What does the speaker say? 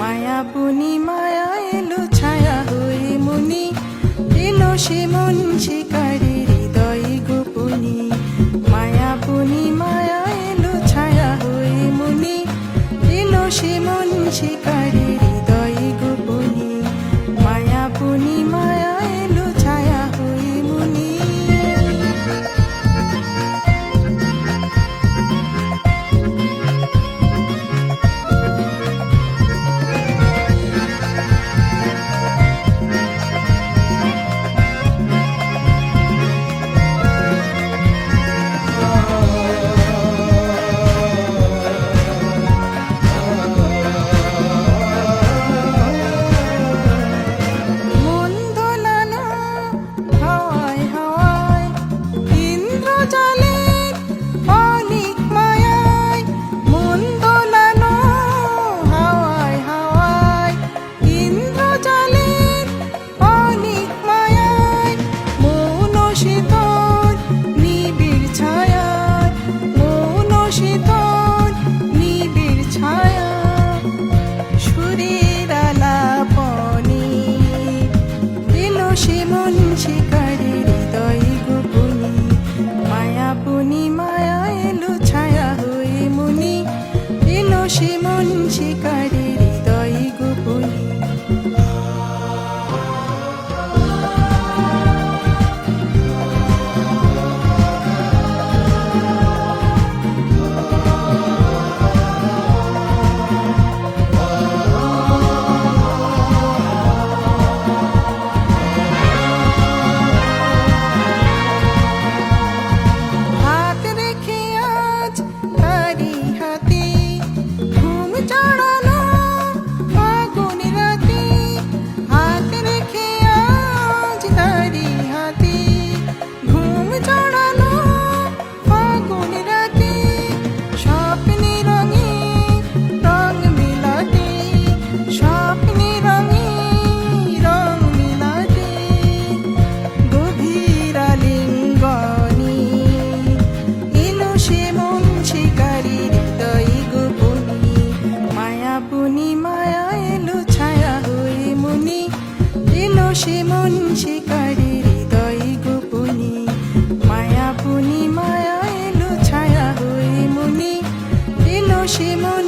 মায়া বুনি, মায়া এলো ছায়া হয়ে মুনি। এলো সে মন শিকারে হৃদয় গোপনি। মায়া বুনি, মায়া এলো ছায়া হয়ে মুনি। এলো সে মন শিকারে এলো সে মন শিকারে হৃদয় গোপনী। মায়াপুনি মায়া এলো ছায়া হয়ে মুনি। এলো সে মন শিকারে বসে মন হৃদয় গোপনী। মায়া পুনি মায়া এলো ছায়া হই মনি। দিল সে মন